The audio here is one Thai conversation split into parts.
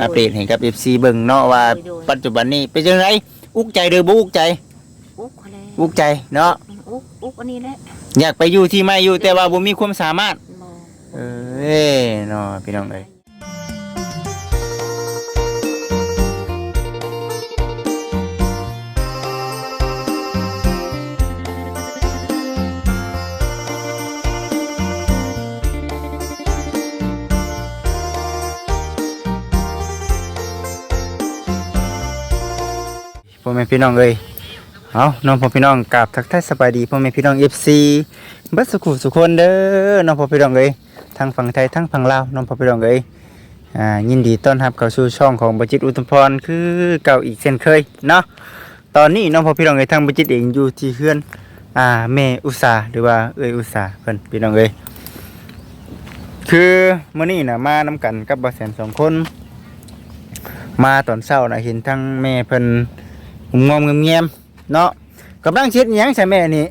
อัปเดตให้กับ FC เบิ่งเนาะว่าโดย ปัจจุบันนี้เป็นจังไดอุกใจหรือบ่อุกใจ อุ๊กเขาแล้วอุกใจเนาะอุ๊กอุ๊กอันนี้แหละอยากไปอยู่ที่ไม่อยู่แต่ว่าบ่มีความสามารถบ่เอ้ยเนาะพี่น้องเอ้ย พ่อแม่พี่น้องเอ้ยเอาน้องพ่อพี่น้องกราบทักทายสบายดีพ่อแม่พี่น้อง FC เบิดสุขุสุขคนเด้อน้องพ่อพี่น้องเอ้ยทั้งฝั่งไทยทั้งฝั่งลาวน้องพ่อพี่น้องเอ้ยอ่ายินดีต้อนรับเข้าสู่ช่องของบัจิตอุตมพรคือเก่าอีกเช่นเคยเนาะตอนนี้น้องพ่อพี่น้องเอ้ยทางบัจิตเองอยู่ที่เฮือนอ่าแม่อุตสาหรือว่าเอ้ยอุตสาเพิ่นพี่น้องเอ้ยคือมื้อนี้น่ะมานำกันกับบ่แสนสองคน มาตอนเช้าน่ะเห็นทั้งแม่เพิ่น งอมๆเงียมๆเนาะกำลังเช็ดหยังใส่แม่นี่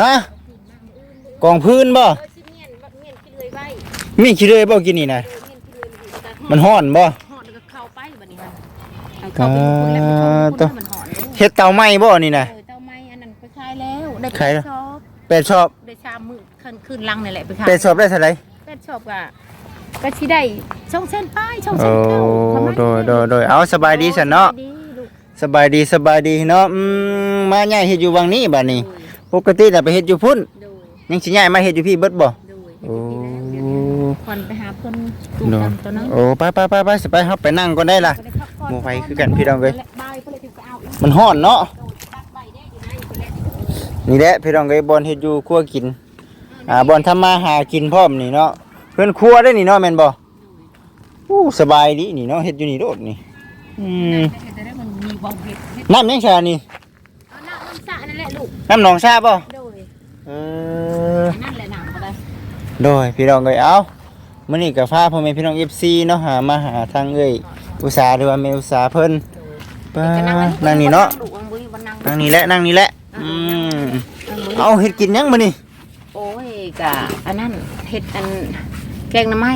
ฮะกองพื้นบ่มีขี้เลยบ่กินนี่นะมันฮ้อนบ่หอดแล้วก็เข้าไปบัดนี้ค่ะให้เข้าไปอยู่คนแล้วมันเข้าไปคนแล้วมันหอดเลยเฮ็ดเตาไหม้บ่นี่นะเออเต้าไม้อันนั้นไปขายแล้วได้ขายแล้วชอบเป็ดชอบ ได้ชามมือขึ้นขึ้นลังนี่แหละไปขายเป็ดชอบได้เท่าไหร่เป็ดชอบก็ ก็สิได้ช่องเส้นป้ายช่องโอ้เส้นเข้าทำไมโดยโดยโดยเอาสบายดีซั่นเนาะสบยดีลูกสบายดีสบายดีเนาะอืมมาย้ายเฮ็ดอยู่วังนี้บัดนี้ ปกติน่ะไปเฮ็ดอยู่พุ่น โดยยังสิย้ายมาเฮ็ดอยู่พี่เบิดบ่โดยโอ้เฮ็ดอยู่ที่แล้วเดี๋ยวนี้ควันไปหาเพิ่นตู้โดยกันตัวนั้นโอ้ไปไปไปไปสิไปเฮาไปนั่งก่อนได้ล่ะ ก็ได้พักผ่อนหมู่ไฟคือกันพี่น้องเอ้ย และบ่ายเพิ่นเลยถึงไปเอาอีกมันฮ้อนเนาะ โดยตัดใบได้อยู่ไหนเพิ่นแหละนี่แหละพี่น้องเอ้ยบอนเฮ็ดอยู่ครัวกิน อ่าบอนทำมาหากินพร้อมนี่เนาะ เพิ่นครัวได้นี่เนาะแม่นบ่อู้สบายดีนี่เนาะเฮ็ดอยู่นี่โดดนี่อืมแต่ได้มันมีบ่เฮ็ดเฮ็ดน้ำยังชานี่เอาน้ำน้ำสระนั่นแหละลูกน้ำหนองชาบ่โดยเอออันนั่นแหละน้ำก็ได้โดยพี่น้องเอ้ยเอามื้อนี้ก็พาพ่อแม่พี่น้อง FC เนาะหามาหาทางเอ้ยอุตสาหหรือว่าแม่อุตสาหเพิ่นป้านั่งนี่เนาะลูกอังบุยบ่นั่งนั่งนี่แหละนั่งนี่แหละอืมอังบุยเอาเฮ็ดกินยังมื้อนี้โอ้ยกะอันนั้นเฮ็ดอัน แกงหน้ำไม้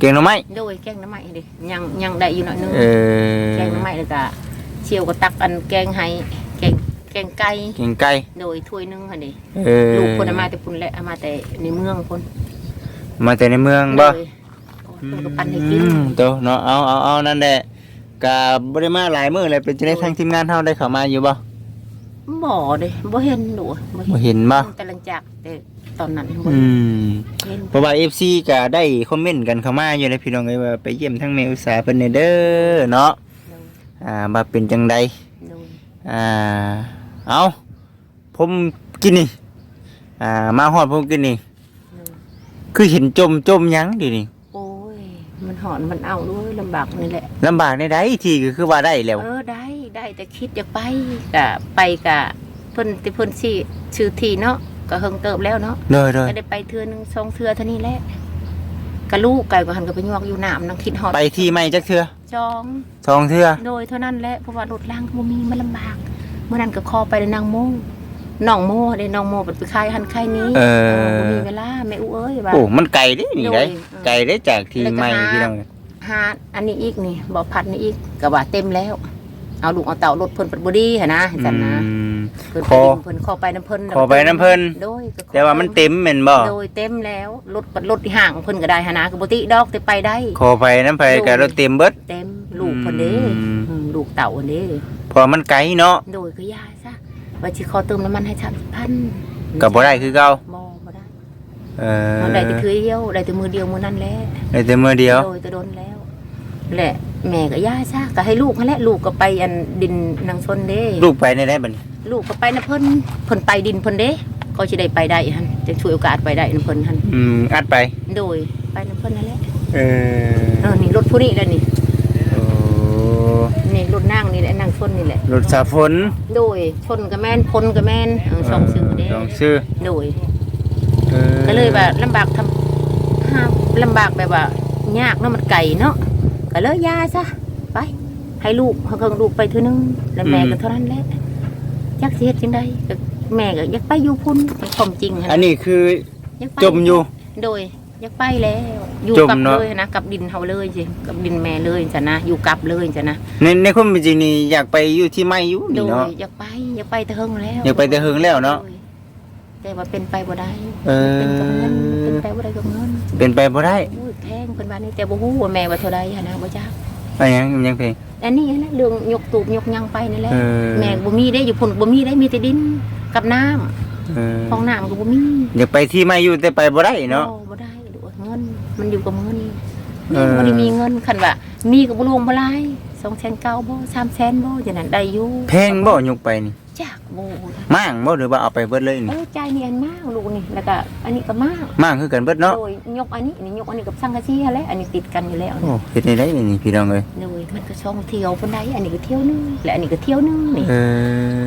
เก่งหน่อไม้โดยแกงหน้ำไม้ดิยังยังได้อยู่หน่อยนึงเออแกงหน้ำไม้แล้วก็เชียวก็ตักอันแกงให้แกงแกงไก่เก่งไก่โดยถ้วยหนึงหั่นดิเออลูกคนเอามาแต่พุ่นแหละเอามาแต่ในเมืองพุ่นมาแต่ในเมืองบ่โดยเพิ่นก็ปั่นให้กินอืมโตเนาะเอาเอาเอานั่นแหละกะบ่ได้มาหลายมื้อเลยเป็นจังได๋ทางทีมงานเฮาได้เข้ามาอยู่บ่บ่เด้บ่เห็นลูกบ่เห็นบ่ แต่หลังจากแต่ ตอนนั้นบ่อืมเห็นเพราะว่า FC ก็ได้คอมเมนต์กันเข้ามาอยู่ในพี่น้องเอ้ยว่าไปเยี่ยมทั้งแม่อุตสาหเพิ่นแน่เด้อเนาะอ่าว่าเป็นจังไดโดยอ่าเอาผมกินนี่อ่ามาฮอดผมกินนี่โดยคือเห็นจมจมหยังดินี่โอ้ยมันหอนมันเอาด้วยลำบากนี่แหละลำบากในใดที่ก็คือว่าได้แล้วเออได้ได้แต่คิดจะไปกะไปกะเพิ่นที่เพิ่นชื่อชื่อทีเนาะ ก็เฮิงเติบแล้วเนาะเด้อเด้อก็ได้ไปเทื่อหนึงสองเทื่อเท่านี้แหละกะลูกไก่ก็หันก็ไปยวกอยู่น้ำนังคิดฮอดไปที่ไม่จักเทื่อจอง สองเทื่อโดยเท่านั้นแหละเพราะว่ารถล่างบ่มีมันลำบากเมื่อนั้นก็คอไปในนางโมน้องโมเด้น้องโมเป็นไปขายหันขายนี้เออบ่มีเวลาแม่อู้เอ้ยว่า โอ้มันไกลเด้นี่โดยได้เออ ไกลได้จากที่ไม่พี่น้องหาอันนี้อีกนี่บ่พัดนี่อีกก็ว่าเต็มแล้ว เอาลูกเอาเต่ารถเพิ่นเปิดบ่ดีหั่นนะจันนะอืม เพิ่นขไปอดินเพิ่นขอไปน้ำเพิ่นขอไปน้ำเพิ่น โดยก็ขอแต่ว่ามันเต็มแม่นบ่โดยเต็มแล้วรถรถที่ห่างเพิ่นก็ได้หั่นนะก็บ่ติดอกแต่ไปได้ ขอไปน้ำไผก็รถเต็มเบิด เต็มลูกเพิ่นเด้อืม อืมลูกเต่าเพิ่นเด้เพอมันไกลเนาะโดยก็ยาซะว่าสิขอเติมน้ำมันให้30,000ก็บ่ได้คือเก่าบ่บ่ได้เออเอาได้แต่คือเดียวได้แต่มือเดียวมื้อนั้นแหละ ได้แต่มื้อเดียว โดยแต่โดนแล้ว แหละ แม่ก็ย่าซะก็ให้ลูกนั่นแหละลูกก็ไปอันดินนางชนเด้ลูกไปได้ได้บัดนี้ลูกก็ไปนะเพิ่นเพิ่นไปดินเพิ่นเด้ก็สิได้ไปได้หั่นจะช่วยโอกาสไปได้นะเพิ่นหั่นอืมอัดไป โดยไปนะเพิ่นนั่นแหละเออเออนี่รถผู้นี้แหละนี่โอ้นี่รถนั่งนี่แหละนั่งชนนี่แหละ รถสาฝนโดยชนก็แม่นพลก็แม่นเออสองชื่อเด้สองชื่อโดย ออก็เลยว่าลำบากทำหาลำบากแบบว่ายากเนาะมันไกลเนาะ ก็เลยย่าซะไป ให้ลูกเพิ่งลูกไปเท่านึง แล้วแม่ก็เท่านั้นแหละยักเสียจังไดก็แม่ก็อยากไปอยู่พุ่นเป็นความจริงอัหั่นนนี้คืออยากไปจมอยู่ โดยอยากไปแล้ว อยู่จมกับเนอะเลยนะกับดินเฮาเลยสิกับดินแม่เลยจ้ะนะอยู่กับเลยจ้ะนะในในความเป็นจริงนี่อยากไปอยู่ที่ไม่อยู่โดนี่เนาะยอยากไปอยากไปแต่เฮิงแล้วอยากไปแต่เฮิงแล้วเนาะโดย แต่ว่าเป็นไปบ่ได้เออ เป็นกับเงินเป็นไปบ่ได้กับเงินเป็นไปบ่ได้โอ้ยแพงเพิ่นว่านี่แต่บ่ฮู้ว่าแม่ว่าเท่าใดหันนะบ่จักอะไรหยังยังเพลงอันนี้นะเรื่องยกตูบยกหยังไปนั่นแหละเออแม่บ่มีได้อยู่พุ่นบ่มีได้มีแต่ดินกับน้ำเออห้องน้ำก็บ่มีอยากไปที่ไม่อยู่แต่ไปบ่ได้เนาะโอ้บ่ได้ดูเงิน มันอยู่กับเงินเออ บ่ได้มีเงินคันว่ามีก็บ่รวมบ่หลาย2,900บ่300,000บ่จังนั้นได้อยู่แพงบ่ยกไปนี่ จักบ่มั่างบ่หรือว่าเอาไปเบิดเลยเอนี่อใจนี่อันมากลูกนี่แล้วก็อันนี้ก็มากมั่างคือกันเบิดเนาะโดยยกอันนี้นี่ยกอันนี้กับสังกะสีหั่นแหละอันนี้ติดกันอยู่แล้วโอ้เฮ็ดได้ได้นี่พี่น้องเอ้ยโดยมันก็ช่องเที่ยวปานใดอันนี้ก็เที่ยวนึงและอันนี้ก็เที่ยวนึงนี่ เอ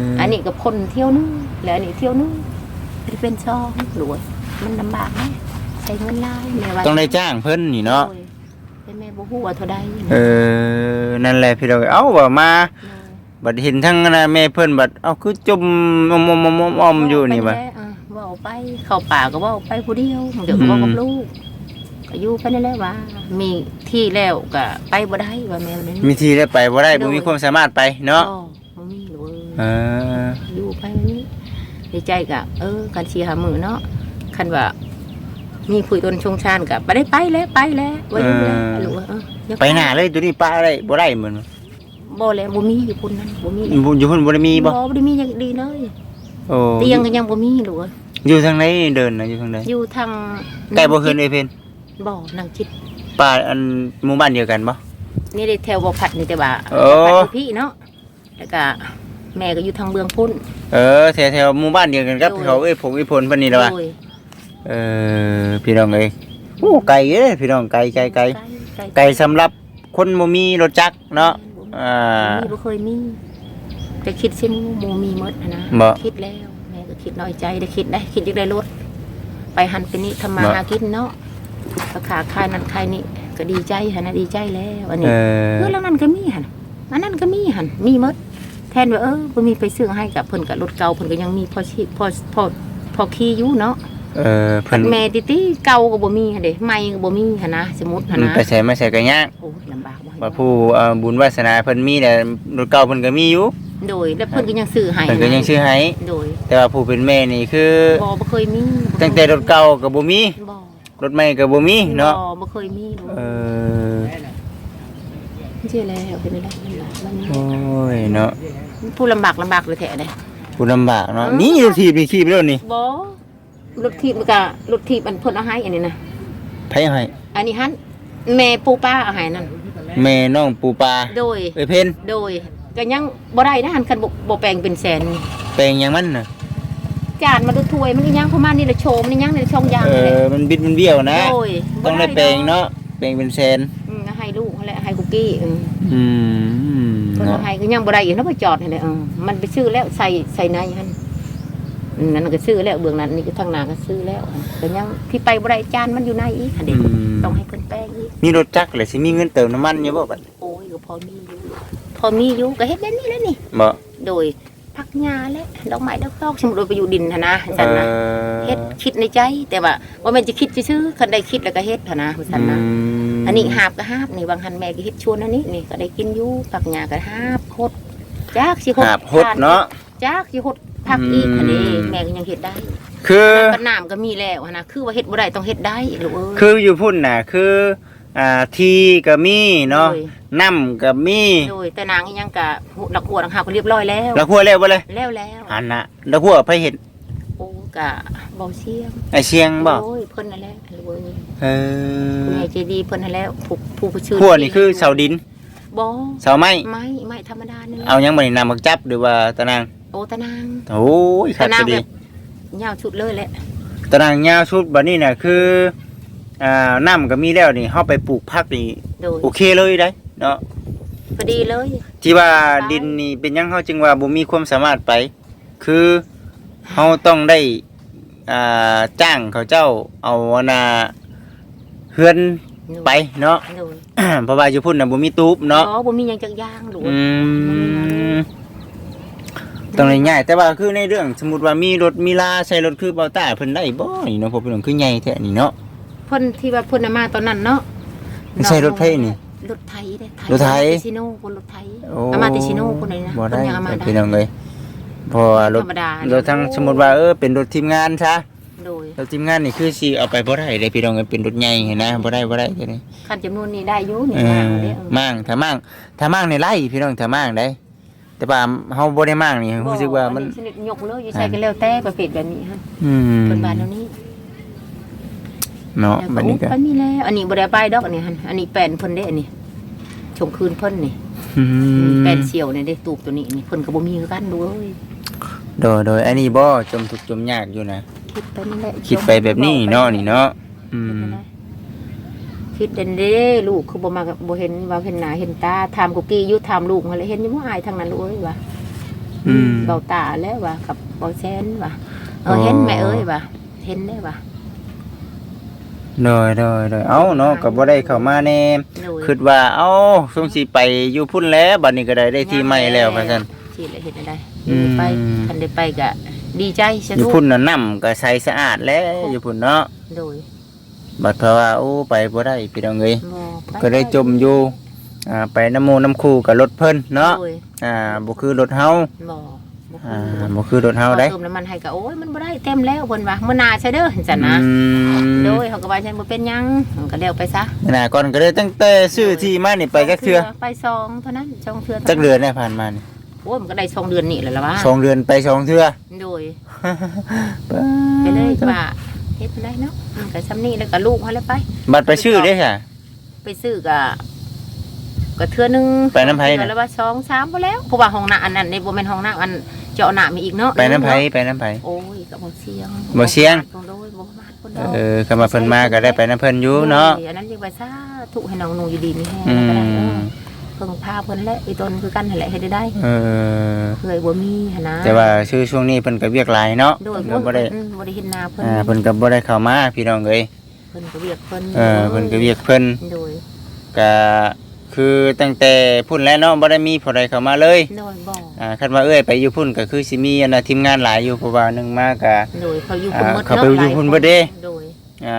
ออันนี้ก็พ่นเที่ยวนึงและอันนี้เที่ยวนึงมันเป็นช่องรวยมันลำบากนะใช้เงินหลายแม่ว่าต้องได้จ้างเพิ่นนี่เนาะโดยแต่แม่บ่ฮู้ว่าเท่าใดเออนั่นแหละพี่น้องเอ้ยเอ้าว่ามา บัดเห็นทั้งนะแม่เพิ่นบัดเอ้าคือจมอมอมอมอมอยู่นี่บ่เว่าไปเข้าป่าก็เว่าไปผู้เดียวมันเดี๋ยวก็เว่ากับลูกก็อยู่ไปนั่นแหละว่า มีที่แล้วก็ไปบ่ได้ว่าแมวนั้นมีที่ได้ไปบ่ได้บ่มีความสามารถไปเนาะอ๋อบ่มีเลยเออ อยู่ไปนี่ในใจก็เออกันชีหามือเนาะคันว่า มีผู้ตนชงชานกับไปได้ไปแล้วไปแล้วว่าอยู่แล้วลูกว่าเอออย่าไปหน้าเลยตัวนี้ป้าได้บ่ได้เหมือน บ่แล้วบ่มีอยู่พุ่นนั้นบ่มีอยู่พุ่นบ่ได้มีบ่บ่ได้มีอย่างดีเลยโอ้เตียงก็ยังบ่มีลูกเอ้ยอยู่ทางไหนเดินน่ะอยู่ทางไหนอยู่ทางใกล้บ่เฮือนเอยเพิ่นบ่นางจิตป้าอันหมู่บ้านเดียวกันบ่นี่ได้แถวบ่พัดนี่แต่ว่าโอ้บ่พัดอยู่พี่เนาะแล้วก็แม่ก็อยู่ทางเบืองพุ่น เออแถวๆหมู่บ้านเดียวกันกับโอ้ยเขาเอ้ยผมอีพลเพิ่นนี่แหละว่ะโอ้ยเออพี่น้องเอ้ยโอ้ไกลเด้พี่น้องไกลไกลไกลไกลไกลสำหรับคนบ่มีรถจักรเนาะ อ่า มีบ่เคยมีแต่คิดสิหมูมีหมดนะบ่ คิดแล้วแม่ก็คิดน้อยใจได้คิดได้คิดอยากได้รถไปหันไปนี่ทำมาบ่หากินเนาะราคาขายนั้นขายนี่ก็ดีใจหั่นนะดีใจแล้วอันเอนี้อเออแล้วนั่นก็มีหั่นอันนั้นก็มีหั่นมีหมดแทนว่าเออบ่มีไปซื้อให้กับเพิ่นกับรถเก่าเพิ่นก็ยังมีพอชีพอพอพอขี่อยู่เนาะ เออเพิ่นแม่ติติเก่าก็บ่มีหั่นเด้ใหม่ก็บ่มีหั่นนะสมมุติหั่นมันนะไปใส่มาใส่ก็ยากโอ้ยลำบากบ่ว่าผู้เอ่อบุญวาสนาเพิ่นมีแต่รถเก่าเพิ่นก็มีอยู่โดยแล้วเพิ่นก็ยังซื้อให้เพิ่นก็ยังซื้อให้โดย แต่ว่าผู้เป็นแม่นี่คือบ่บ่เคยมีบ่ตั้งแต่รถเก่าก็บ่มีบ่รถใหม่ก็บ่มีเนาะบ่บ่เคยมีดูเออเชื่อแล้วเป็นอะไรลำบากมันโอ้ยเนาะผู้ลำบากลำบากเลยแท้เด้ผู้ลำบากเนาะนี่รถถีบนี่ถีบแล้วนี่บ่ รถทีบมันก็รถทีบอันเพิ่นเอาให้อันนี้นะไผให้อันนี้หันแม่ปู่ป้าเอาให้นั่นแม่น้องปูปลาโดย เอ้ยเพิ่นโดยก็ยังบ่ได้นะหันคันบ่บ่แปลงเป็นแสนนี่แปลงหยังมันน่ะจานมาดูถ้วยมันอีหยังประมาณนี้ละโชมนี่ยังในช่องยางเอนี่แหละอมันบิดมันเบี้ยวนะ โดยต้องได้แปลงเนาะแปลงเป็นแสนอืมให้ลูกนั่นแหละให้คุกกี้อืม อืมเพิ่นเนาะ เอาให้ก็ยังบ่ได้อีกนะบ่จอดให้เลยเออมันไปซื้อแล้วใส่ใส่ในหั่นอืม นั่นก็ซื้อแล้วเบื้องนั้นนี่ก็ทางหน้าก็ซื้อแล้วก็ยังที่ไปบ่ได้จานมันอยู่ในอีกหั่นอืเด้มต้องให้เพิ่นแป้งอีกมีรถจักรเลยสิมีเงินเติมน้ำมันอยู่บ่บัดโอ้ยก็พอมีอยู่พอมีอยู่ก็เฮ็ดแบบนี้แหล้วนี่ บ่โดยพักหญ้าและดอกไม้ดอกตอกสมมุติว่าไปอยู่ดินหั่นนะเอซั่นนะอเฮ็ดคิดในใจแต่ว่าว่าแม่นจะคิดซื่อๆคันได้คิดแล้วก็เฮ็ดหั่นนะซั่นนะมอันนี้หาบก็หาบนี่บางหันแม่ก็เฮ็ดชวนอันนี้นี่ก็ได้กินอยู่ผักหญ้าก็หาบโคตรจักสิโคตรหาบหดเนาะจักสิโค ตรผักอีกอืมอันนี้แม่ก็ยังเฮ็ดได้คือปันน้ำก็มีแล้วหั่นนะคือว่าเฮ็ดบ่ได้ต้องเฮ็ดได้ลูกเอ้ยคืออยู่พุ่นน่ะคืออ่าที่ก็มีเนาะโดยน้ำก็มีโดยแต่นางอีหยังก็ดอกบัวดอกหาบก็เรียบร้อยแล้วแล้วหัวแล้วบ่เลยแล้วแล้วหันน่ะแล้วหัวไปเห็นโอ้ก็บ่เสียงไอเชียงบ่โอ้ยเพิ่นนั่นแหละลูกเอ้ยเออผู้ใหญ่ใจดีเพิ่นนั่นแหละผู้ผู้ผู้ชื่อหัวนี่คือเสาดินบ่เสาไม้ไม้ไม้ธรรมดานี่แหละเอายังบ่ได้นำมาจับหรือว่าตะนาง โอ้ตะนางโอ้ยคักตะนางจะดีแบบยาวชุดเลยแหละตะนางยาวชุดบัดนี้น่ะคืออ่าน้ำก็มีแล้วนี่เฮาไปปลูกผักนี่โดยโอเคเลยได้เนาะพอดีเลยที่ว่าดินนี่เป็นหยังเฮาจึงว่าบ่มีความสามารถไป คือเฮาต้องได้อ่าจ้างเขาเจ้าเอาอันน่ะเฮือนไปเนาะ โดยเพราะว่าอยู่พุ่นน่ะบ่มีตูบเนาะอ๋อบ่มีหยังจักอย่างลูกอืม ต้องได้ง่ายแต่ว่าคือในเรื่องสมมุติว่ามีรถมีลาใช้รถคือเบาต้าเพิ่นได้บ่นี่เนาะเพราะเพิ่นคือใหญ่แท้นี่เนาะพอพิ่นที่ว่าเพิ่นน่ะมาตอนนั้นเนาะไม่ใช่รถไฟนี่รถไทยเด้รถไถอามาติชิโน่คนรถไทยโอ้อามาติชิโน่คนไหนนะบ่ได้เพิ่นยังเอามาได้พี่น้องเลยเพอรถธรรมดารถทั้งสมมุติว่าเออเป็นรถทีมงานซะโดยรถทีมงานนี่คือสิเอาไปบ่ได้เลยพี่น้องเอ้ยเป็นรถใหญ่เห็นนะบ่ได้บ่ได้จังนี้คันจำนวนนี้ได้อยู่นี่เอมาอเด้อมั่งถ้ามั่งถ้ามั่งในไร่พี่น้องถ้ามั่งได้ แต่ว่าเฮาบ่ได้มั่งนี่รู้สึกว่ามันอัชนิดยกเลยอยู่ใช้กันแล้วแต่ประเภทแบบนี้ฮะอืมเพิ่นบ้านเดี๋ยวนี้เนาะแล้วบัดนี้ก็โอ้ไปมีแล้วอันนี้บ่ได้ไปดอกอันนี้หั่นอันนี้แป้นเพิ่นเด้อันนี้ชงคืนเพิ่นนี่อืมแป้นเสี่ยวนี่เด้ตูบตัวนี้นี่เพิ่นก็บ่มีคือกันดูเอ้ยโดยโดยอันนี้บ่จมทุกข์จมยากอยู่นะคิดไปนี่แหละคิดไปแบบนี้เนาะนี่เนาะอืม คิดเด่นเด้ลูกคือบ่มาบ่เห็นว่าเห็นหน้าเห็นตาถามกุกกี้อยู่ถามลูกมาเลยเห็นอยู่บ่อายทางนั้นลูกเอ้ยว่าอืมเบาตาแล้วว่ากับเบาแซนว่าเออเห็นแม่เอ้ยว่าเห็นได้ว่าโดยโดยโดยเอ้าเนาะก็บ่ได้เข้ามาแน่โดยคิดว่าเอ้าสงสิไปอยู่พุ่นแล้วบัดนี้ก็ได้ได้ที่ใหม่แล้วว่าซั่นที่ละเห็นอะไรอืมไปคันได้ไปก็ดีใจสอยู่นุกพุ่นน่ะน้ำก็ใสสะอาดแล้วอยู่พุ่นเนาะโดย บัดเพราะว่าโอ้ไปบ่ได้พี่น้องเอ้ยบ่ไปก็ได้จมอยู่อ่าไปน้ำหมูน้ำคู่กับรถเพิ่นเนาะโดยอ่าบ่คือรถเฮาบ่บ่อ่าคือบ่คือรถเฮาได้เติมน้ำมันให้ก็โอ้ยมันบ่ได้เต็มแล้วเพิ่นว่ามื้อหน้าใช่เด้อจังนะอืมโดยเขาก็ว่าฉันบ่เป็นหยังก็แล้วไปซะน่ะก่อนก็ได้ตั้งแต่ซื้อที่มานี่ไปจักเทื่อไปสองเท่านั้นสองเทื่อท่าจักเดือนได้ผ่านมานี่โอ้ยมันก็ได้สองเดือนนี่แหละล่ะวะสองเดือนไปสองเทื่อโดยไปเลยว่า เฮ็ดได้เนาะมันก็ซ้ำนี่แล้วก็ลูกเขาเลยไป บัตรไปชื่อได้ค่ะ ไปซื้อก็ก็เทื่อหนึงไปน้ำไผ่น่ะ เทื่อแล้วว่าสองสามพอแล้วเพราะว่าห้องน้ำอันนั้นในบ่แม่นห้องน้ำอันเจาะน้ำมีอีกเนาะไปน้ำไผไปน้ำไผ โอ้ยก็บ่เสียงบ่เสี่ยงโดยบ่ประมาทคนเอเดียวอคำว่าเพิ่นมาก็ได้ไปน้ำเพิ่นอยู่เนาะโอ้ยอันนั้นยังไปซาทุกให้น้องหนูอยู่ดีมีแฮงอืก็ได้เอมอ เพิ่งพาเพิ่นแหละอีตนคือกันนั่นแหละเฮ็ดได้ได้เออเคยบ่มีหั่นนะแต่ว่าชื่อช่วงนี้เพิ่นก็เวียกหลายเนาะโดยเพิ่นก็บ่ได้อืมบ่ได้เห็นหน้าเพิ่นอ่าเพิ่นก็บ่ได้เข้ามาพี่น้องเอ้ยเพิ่นก็เรียกเพิ่นเออเพิ่นก็เวียกเพิ่นโดยก็คือตั้งแต่พุ่นแล้วเนาะบ่ได้มีผู้ใดเข้ามาเลยโดยบ่อ่าคันว่าเอ้ยไปอยู่พุ่นก็คือสิมีอันน่ะทีมงานหลายอยู่เพราะว่าหนึงมาก็ โดยเขาอยู่อ่าพุ่นหมดเขาไปอยู่พุ่นเบิดเด้ โดย อ่า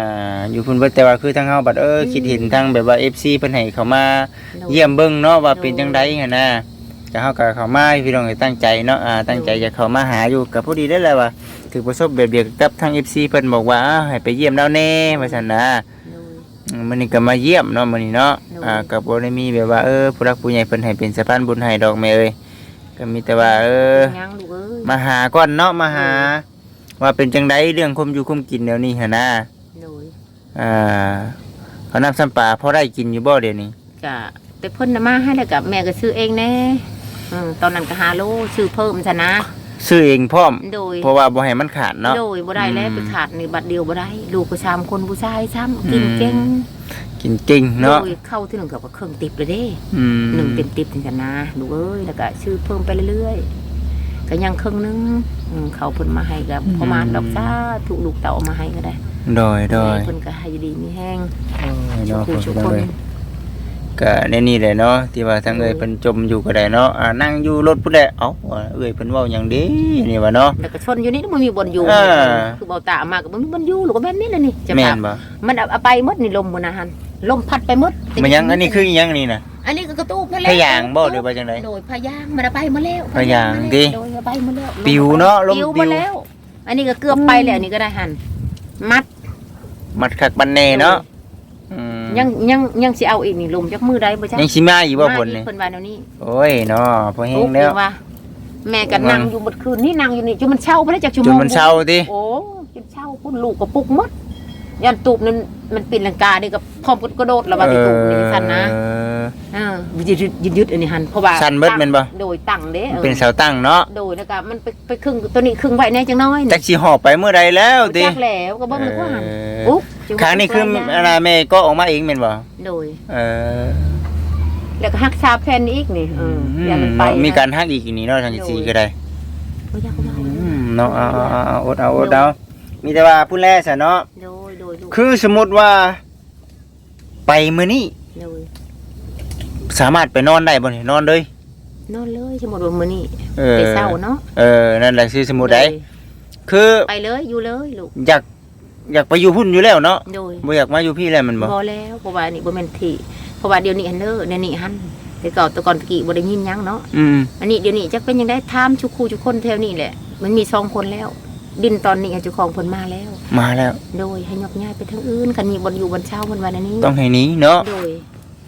อยู่พุ่นเบิดแต่ว่าคือทางเฮาบัดเออคิดเห็นทางแบบว่า FC เพิ่นให้เข้ามาโดเยี่ยมเบิ่งเนาะว่าเป็นจังไดหั่นน่ะก็เฮาก็เข้ามาพี่น้องก็ตั้งใจเนาะอ่าตั้งใจจะเข้ามาหาอยู่ก็พอดีได้แหละว่าถือประสบแบบเดียวกับทาง FC เพิ่นบอกว่าอ้าวให้ไปเยี่ยมแล้วแน่ว่าซั่นนะโดยอืมมื้อนี้ก็มาเยี่ยมเนาะมื้อนี้เนาะโดยอ่าก็บ่ได้มีแบบว่าเออผู้รักผู้ใหญ่เพิ่นให้เป็นสะพานบุญให้ดอกแม่เอ้ยก็มีแต่ว่าเออ ยังลูกเอ้ยมาหาก่อนเนาะมาหา ว่าเป็นจังไดเรื่องคมอยู่คมกินเดี๋ยวนี้หั่นนะโดย อ่าเขานำซ้ำปลาพอได้กินอยู่บ่เดี๋ยวนี้ก็แต่เพิ่นน่ะมาให้แล้วก็แม่ก็ซื้อเองแน่อืมตอนนั้นก็หาโลซื้อเพิ่มซะนะ ซื้อเองพร้อม โดย เพราะว่าบ่ให้มันขาดเนาะ โดยบ่ได้แล้วอืมไปขาดนี่บัดเดียวบ่ได้ ลูกก็สามคนผู้ชายซ้ำกินเก่งกินจริงเนาะโดยเข้าที่หนึ่งกับเครื่องติบเลยเด้ อืมหนึ่งเต็มติบถึงกันนะลูกเอ้ยแล้วก็ชื่อเพิ่มไปเรื่อยๆก็ยังครึ่งนึงอืมเขาเพิ่นมาให้กับประมาณดอกจ้าถูกลูกเต่าเอามาให้ก็ได้ โดยโดยเพิ่นก็ให้อยู่ดีมีแห้งโอ้ยชุเนาะกพ่อชุกพี่น้องคนเอ้ยก็ในนี่แหละเนาะที่ว่าทั้งเอ้ยเพิ่นจมอยู่ก็ได้เนาะอ่านั่งอยู่รถพุ่นแหละเอ้าว่าเอ้ยเพิ่นเว้าหยังเดีนี่ว่าเนาะ แล้วก็ชนอยู่นี่มันมีบนอยู่อ่า คือเบาตามาก็บ่มีบนอยู่ลูกก็แบบนี้เลยนี่จะแม่พานบ่มันเอาเอาไปหมดนี่ลมบ่นะฮันลมพัดไปหมดมันยังอันนี้คืออิหยังนี่น่ะอันนี้ก็กระตูบนั่นแหละพะยางบ่หรือว่าจังได โดยพะยางมันเอาไปหมาแล้วพะยางดิโดยเอาไปหมาแล้วปิวเนาะลมปิวปิมาวแล้ว อันนี้ก็เกือบไปแล้วอันนี้ก็ได้หันมัด มัดคักบันแน่เนาะอืมยังยังยังสิเอาอีกนี่ลมจักมือได้บ่จ๊ะยังสิมาอยู่บ่ผลมานี่อีกเพิ่นว่าแนวนี้โอ้ยเนาะพอแห้โอ้งแล้วเพิ่นว่า แม่ก็นั่งอยู่เมื่อคืนนี่นั่งอยู่นี่จนมันเช่าไปได้จากชั่วจโมนงมันเช้าติโอ้จนเช่าคุณลูกก็ปลุกหมด ยันตูบนั้นมันเป็นลังกานี่ก็พร้อมกระโดดแล้วว่าที่ตูบนี่สั่นนะเออเออยึดยึดยึดยึดอันนี้หันเพราะว่าสั่นเบิดแม่นบ่โดยตั้งเด้ออเป็นเสาตั้งเนาะโดยแล้วก็มันไปไปครึ่งตัวนี้ครึ่งไว้แน่จังน้อยจักสิหอบไปเมื่อใดแล้วติจักแล้วก็เบิ่งแล้วก็หันเอออุ๊บจังหวะครั้งนี้คือปลายยางอะไรแม่ก็ออกมาเองแม่นบ่โดยเออแล้วก็หักชาแผ่นอีกนี่เออออย่ามันไปเนาะมีนะการฮักอีกนี่เนาะทางอีกสีก็ได้บ่อยากเอาอืมเนาะเอาเอาเอาเอาอดเอาอดเอามีแต่ว่าผู้แลซะเนาะโดยโด ยลูกคือสมมุติว่า ไปมื้อนี้โดยสามารถไปนอนได้บ่นี่นอนเลย นอนเลยสมมุติว่ามื้อนี้เออ แต่เช้าเนาะเออนั่นแหละคือสมมุติได้โดยคือไปเลยอยู่เลยลูกอยากอยากไปอยู่พุ่นอยู่แล้วเนาะโดยบ่อยากมาอยู่พี่แล้วมันบ่บ่แล้วเพราะว่านี่บ่แม่นที่เพราะว่าเดี๋ยวนี้อันเด้อเดี๋ยวนี้หันแต่ก่อนแต่ก่อนตะกี้บ่ได้ยินหยังเนาะอืมอันนี้เดี๋ยวนี้จักเป็นยังได้ถามชุกคู่ทุกคนแถวนี้แหละ มันมีสองคนแล้ว ดินตอนนี้เจ้าของเพิ่นมาแล้ว มาแล้ว โดยให้ยกย้ายไปทางอื่นคันนี้บ่อยู่บนเช้าบนวันอันนี้ต้องให้หนี้เนาะโดย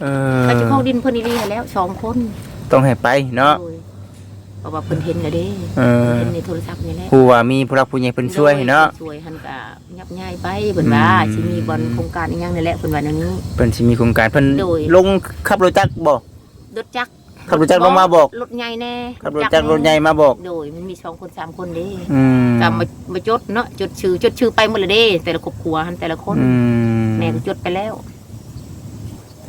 เออถ้าเจ้าของดินเพิ่นดีๆให้แล้วสองคนต้องให้ไปเนาะโดยเพราะว่าเพิ่นเห็นแล้วเด้เออเห็นในโทรศัพท์นี่แหละผู้ว่ามีผู้รักผู้ใหญ่เพิ่นช่วยเนาะช่วยหันกะยับย้ายไปเพิ่นว่าอืมสิมีบอลโครงการอีหยังนี่แหละเพิ่นว่าแนวนี้เพิ่นสิมีโครงการเพิ่นโดยลงขับรถจักรบ่รถจักร ขับรถจักรลงมาบอกรถใหญ่แน่ขับรถจักรรถใหญ่มาบอก โดยมันมีสองคนสามคนเด้อืมก็มามาจดเนาะจดชื่อจดชื่อไปหมดเลยเด้ แต่ละครอบครัวหันแต่ละคน อืมแม่ก็จดไปแล้ว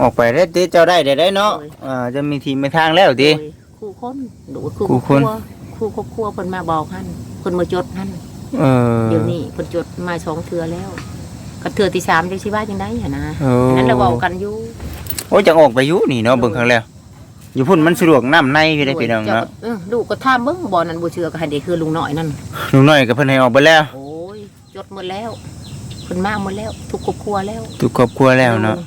ออกไปได้ติเจ้าได้ได้ได้เนาะโดยอ่าจะมีทีมมีทางแล้วติ โดยคู่คนโดยคู่คู่ครอบคคนรัวคู่ครอบครัวเพิ่นมาบอกหันเพิ่นมาจดหันเออเดี๋ยวนี้เพิ่นจดมาสองเทื่อแล้วก็เทื่อที่สามจังสิว่าจังได๋หั่นนะโอ้นั้นเราเว้ากันอยู่ โอ้จังออกไปอยู่นี่เนาะเบิ่งครั้งแล้ว อยู่พุ่นมันสะดวกน้ำในพี่ได้พี่น้องจ้เนาะก็เออลูกก็ถามเบิ่งบ่นั่นบ่เชื่อก็ให้เด็กคือลุงน้อยนั่น ลุงน้อยกับเพิ่นให้ออกไปแล้ว โอ้ยจดหมดแล้วเพิ่นมาหมดแล้ว ทุกครอบครัวแล้ว ทุกครอบครัวแล้วเนาะ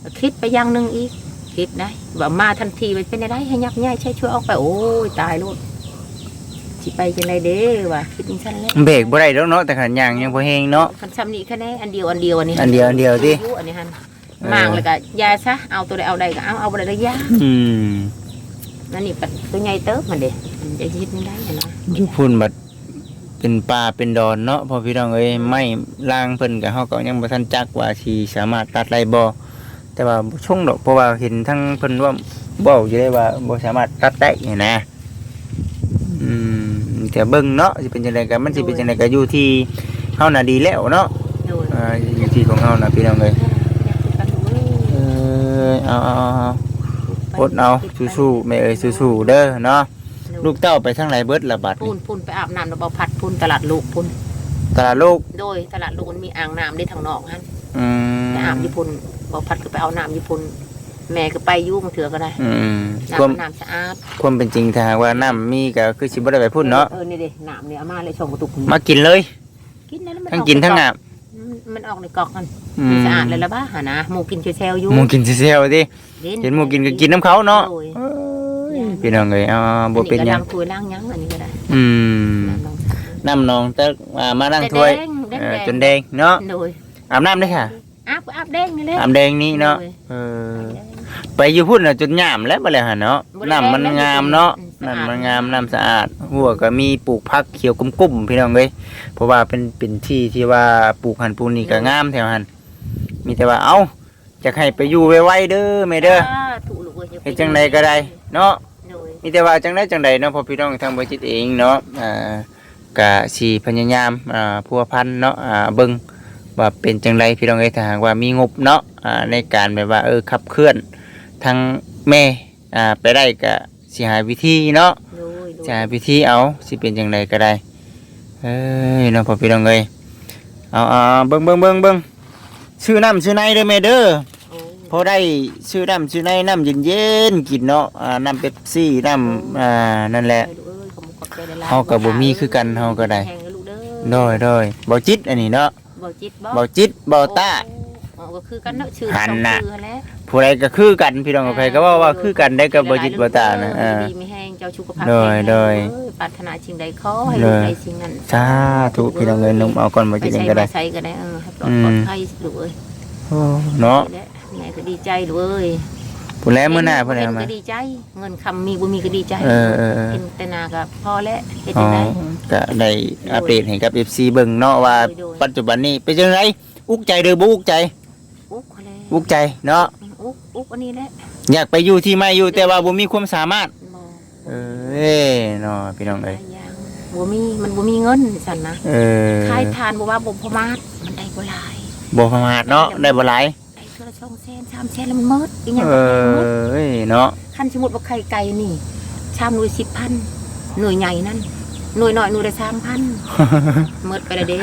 เออคิดไปอย่างหนึงอีก คิดได้ว่ามาทันทีไปเป็นอะไรให้ยักย้ายใช้ช่วยออกไป โอ้ยตายโลดสิไปจังไดเด้ว่าคิดจังซั่นแหละเบรกบ่ได้แล้วเนาะแต่ขันยางยังบ่แฮงเนาะคันซ้ำนี่แค่นี้อันเดียวอันเดียวอันนี้อันเดียวอันเดียวติอาอันนี้หั่น มางแล้วก็ยาซะเอาตัวใดเอาใดก็เอาเอาบ่ได้ก็ยาอืมนั่นนี่ปัดตัวใหญ่เติบมันเด้มันจะคิดไม่ได้หั่นเนาะอยู่พุ่นบัดเป็นป่าเป็นดอนเนาะพอพี่น้องเอ้ยไม่ล่างเพิ่นก็เฮาก็ยังบ่ทันจักว่าสิสามารถตัดได้บ่แต่ว่าบ่ชงดอกเพราะว่าเห็นทั้งเพิ่นว่าเว้าอยู่ได้ว่าบ่สามารถตัดได้นี่นะอืมแต่เบิ่งเนาะสิเป็นจังไดก็มันสิเป็นจังไดก็อยู่ที่เฮาน่ะดีแล้วเนาะโดยอ่าอยู่ที่ของเฮาน่ะพี่น้องเอ้ย อยากสิกันดูเว้ย เอ อเอาเอาเอาเอาอดเอาสู้ๆแม่เอ้ยสู้ๆเด้อเนาะลูกเต้าไปทางไหนเบิดละบัดพูนี่นพูนไปอาบน้ำแล้วบ่พัดพูนตลาดลูกพูนตลาดโลกโดยตลาดลูกมันมีอ่างน้ำได้ทางนอกฮะอืมไปอาบญี่ปุ่นบ่พัดก็ไปเอาน้ำญี่ปุ่นแม่ก็ไปอยุ่งเถื่อก็ได้อืมน้ความำน้ำสะอาดความเป็นจริงถ้าหากว่าน้ำมีก็คือสิบ่ได้ไปพุ่นเนาะเออนี่เด้น้ำเนี่ยเอามาเลยชงกระตุกมากินเลย กินได้แล้วมันทั้งออกินทั้งใกน้ล่อ มันออกในกล่องกันำอืมันมสะอาดเลยละบ้าหานะหมูกินเชลๆอยู่หมูกินเซลๆดิเห็นหมูกินก็กินน้ำเขาเนาะโดยเอ้ยพี่น้องเอ้ยเอาบ่เป็นหอัยัก็ล้างงถ้วยล้างหยังอันนี้ก็ได้อืมน้ำลองน้ำนองแต่อ่ามาล้างถ้วยแดงๆเออแดงๆจนแดงเนาะโดยอาบน้ำด้วยค่ะอาบก็อาบแดงนี่แหละอาบแดงนี้เนาะโดยเออ ไปอยู่พุ่นน่ะจนงามแล้วบ่แล้วหั่นเนาะบ่ได้น้ำมันแดงแล้วงามเนาะ อื มสะอาดน้ำมันงามน้ำสะอาดหัวก็มีปลูกผักเขียวกุ้มๆพี่น้องเอ้ยเพราะว่าเป็นเป็นที่ที่ว่าปลูกหันปลูกนี่ก็งามแถวหันมีแต่ว่าเอ้าจะให้ไปอยู่ไวๆเด้อแม่เด้อถูกลูกเอ้ยอย่าไปเฮ็ดจังใดก็ได้ เนาะโดยมีแต่ว่าจังไดจังใดเนาะพอพี่น้องทางบริษัทเองเนาะอ่ากะสิพยายามอ่าพัวพันเนาะอ่าเบิ่งว่าเป็นจังไดพี่น้องเอ้ยถ้าหากว่ามีงบเนาะอ่าในการแบบว่าเออขับเคลื่อนทางแม่อ่าไปได้ก็ สิหาวิธีเนาะโดยโดยจะหาวิธีเอาสิเป็นจังไดก็ได้เอ้ยเนาะพอพี่น้องเอ้ยเอาเอาเอาเบิ่งเบิ่งเบิ่งเบิ่งชื่อน้ำชื่อในเด้อแม่เด้อโอ้ยพอได้ชื่อน้ำชื่อในน้ำเย็นๆกินเนาะอ่าน้ำเป๊ปซี่น้ำอ่านั่นแหละ ไปลูกเอ้ยขอบคุณขอบใจหลยๆเฮาก็บ่มีคือกันเฮาก็ได้แห้งนะลูกเด้อโดยโดยเบาจิตอันนี้เนาะบ่จิตบ่เบาจิตเบาตาโอ้ก็คือกันเนาะชื่อหันน่ะสองชื่อแหละผู้ใดก็คือกันพี่น้องกับใครก็ว่าว่าคือกันได้กับเบาจิตเบาตานะเออ่าอดีมีแห้งเจ้าสุขภาพโดยแข็งแรงโดย เอ้ปรารถนาสิ่งใดขอให้ลูกโดยได้สิ่งนั้นสาธุพี่น้องเอ้ยนุ่มเอาก่อนเบาไปจิตเอใช้งก็ได้มาใช้ก็ได้เออให้ปลอดอืม ปลอดภัยลูกเอ้ยโอ้เนาะนี่แหละแม่ก็ดีใจลูกเอ้ยผู้แลมื้อหน้าเพิ่นเอาเห็มา ก็ดีใจ เงินคำมีบ่มีก็ดีใจเออเออเออเห็นแต่หนาก็พอแล้วเฮ็ดอ๋อจังได๋ ก็ได้อัปเดตให้กับ FC เบิ่งเนาะว่า โดยปัจจุบันนี้เป็นจังไดอุกใจเด้อบ่อุกใจ อุ๊กเขาแล้วอุกใจเนาะอุ๊กอุ๊กอันนี้แหละอยากไปอยู่ที่ไม่อยู่แต่ว่าบ่มีความสามารถ บ่เอ้ยเนาะพี่น้องหเอ้ลายยอย่างบ่มีมันบ่มีเงินสั่นนะเออขายทานบ่ว่าบ่พอมาดมันได้บ่หลายบ่ประมาทเนาะได้บ่หลายได้เทื่อละ2แสน3แสนแล้วมันหมดอีหยังเอก็หมด้ยเนาะคันสมมุติว่าไข่ไก่นี่ชามหน่วย10,000หน่วยใหญ่นั่น หน่วยน้อยหน่วยละ3,000หมดไปและเด้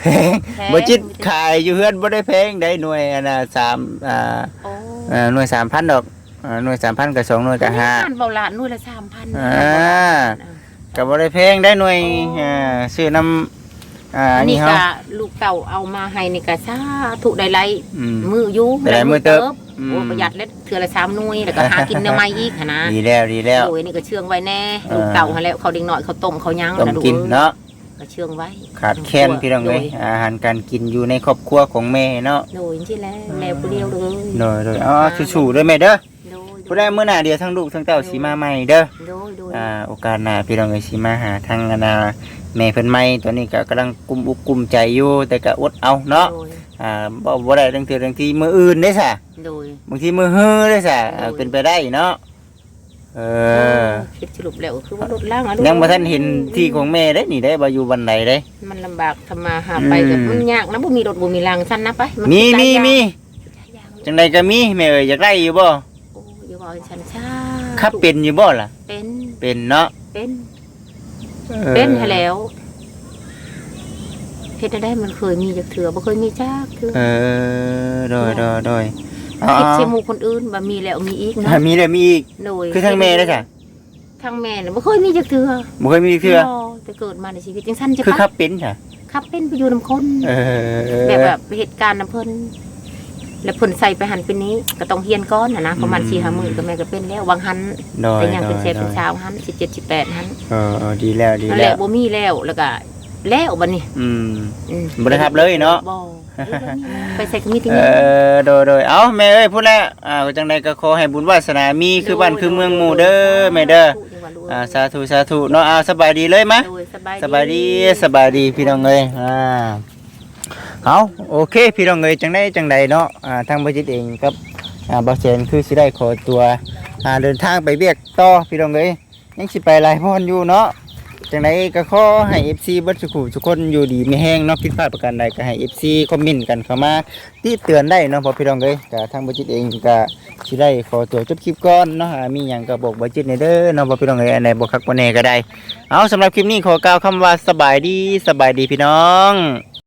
แพงแพงบ่จิตขายอยู่เฮือนบ่ได้แพงได้หน่วยอันน่ะสามอ่าโอ้เอ่อหน่วย3,000ดอกอ่าหน่วย3,000กับสองหน่วยกับห้าอันเบาหลานหน่วยละ3,000อ่าก็บ่ได้แพงได้หน่วยอ่าซื้อน้ำ อ่าอัอันนนี้นี้ก็เฮา ลูกเต่าเอามาให้นี่ก็สาธุได้ไรอืมมืออยู่ได้หลายมื้อเติบอืม โอ้ประหยัดเล็ดเทื่อละสามหน่วยแล้วก็หากินเนื้อไม้อีกหั้นนะดีแล้วดีแล้ว โอ้ยนี่ก็เชื่องไว้แน่อ่า ลูกเต่าหั้นแล้วเขาเด็กน้อยเขาต้มเขายั้งต้มนะลูกินอ้ยเนาะก็เชื่องไว้ขาดแคลนพี่น้องเอ้ยโดอาหารการกินอยู่ในครอบครัวของแม่เนาะโดยที่แล้วแม่ผู้เดียวเลย โดยโดยอ๋อสู้ๆด้วยแม่เด้อโดย ผู้ได้มื้อหน้าเดียวทั้งลูกทั้งเต้าสิมาใหม่เด้อโดยโดยอ่าโอกาสหน้าพี่น้องเอ้ยสิมาหาทางอนาแม่เพิ่นใหม่ตอนนี้ก็กำลังกุมอุกกุมใจอยู่แต่ก็อดเอาเนาะโดยอ่าบ่บ่ได้ทั้งเทื่อทั้งที่มื้ออื่นเด้ซะโดย บางทีมื้อฮื้อเด้ซะอ่าโอ้ย เป็นไปได้เนาะเออคิดสรุปแล้วคือว่ารถล่างอะลูกยังบ่ทันเห็นที่ของแม่เด้นี่ได้บ่อยู่บันไดเด้ มันลำบากทำมาหาไปกับอืมมันยากนะบ่มีรถบ่มีรางสั้นนะไปนมีหลายมีอย่างมีหลายอย่างจังใดก็มีแม่เอ้ยอยากได้อยู่บ่โอ้อย่าบอกให้ฉันช้าขับเป็นอยู่บ่ล่ะ เป็นเป็นเนาะเป็นออเป็นให้แล้วเฮ็ดได้มันเคยมีจักเถื่อบ่เคยมีจักเถื่อเออโดยโดยโดยอ๋อเฮ็ดเสียหมู่คนอื่นบ่มีแล้วมีอีกเนาะมีเลยมีอีกโดยคือทางแม่ได้อจ้ะทางแม่น่ะบ่เคยมีจักเถื่อบ่เคยมีเทื่อบ่แต่เกิดมาในชีวิตจังซั่นจะคือปะขับเป็นจ้ะขับเป็นไปอยู่นํคนเออแบบแบบเหตุการณ์นํเพิ่น แล้วเพิ่นใส่ไปหันเป็นนี้ก็ต้องเฮียนก้อนน่ะนะประมาณ4-5หมื่นก็แม่ก็เป็นแล้ววางหันโดยแต่ยังโดเป็นยเชฟโดเป็นยเช้าหันสิบเจ็ดสิบแปดหันเออเออดีแล้วดีนั่นแหแล้ละวบ่มีแล้วแล้วก็แล้วบัดนี้อืมอืมบ่ได้ขับเลยเนาะบ่ไปใส่กมีที่เอนี่อโดยโดยเอ้าแม่เอ้ยพูดแล้วอ่าจังใดก็ขอให้บุญวาสนามีคือบ้านคือเมืองหมู่เด้อแม่เด้ออ่าสาธุสาธุเนาะอ่าสบายดีเลยมะโดยสบายสบายดีสบายดีพี่น้องเอ้ยอ่า เอาโอเค พี่น้องเอยจังได้จังใดเนาะอ่าทางบริษัทเองกับอ่าบอเซนคือสิได้ขอตัวอ่าเดินทางไปเบียกต่อพี่น้องเอยยังสิไปหลายพอนอยู่เนาะจังไดก็ขอให้ FC เบัดสุขุทุกคนอยู่ดีไม่แห้งเนาะผิดพลาดประการใดก็ให้ FC คอมเมนต์กันเข้ามาที่เตือนได้เนาะเพอพี่น้องเอ้ยก็ทางบริษัทเองก็สิได้ขอตัวจบคลิปก่อนเนาะอ่ามีหยังก็บอกบริษัทในเด้อเนาะเพอพี่น้องเอ้ยอันใดบ่คักบ่แน่ก็ได้ เอาสำหรับคลิปนี้ขอกล่าวคำว่าสบายดีสบายดีพี่น้อง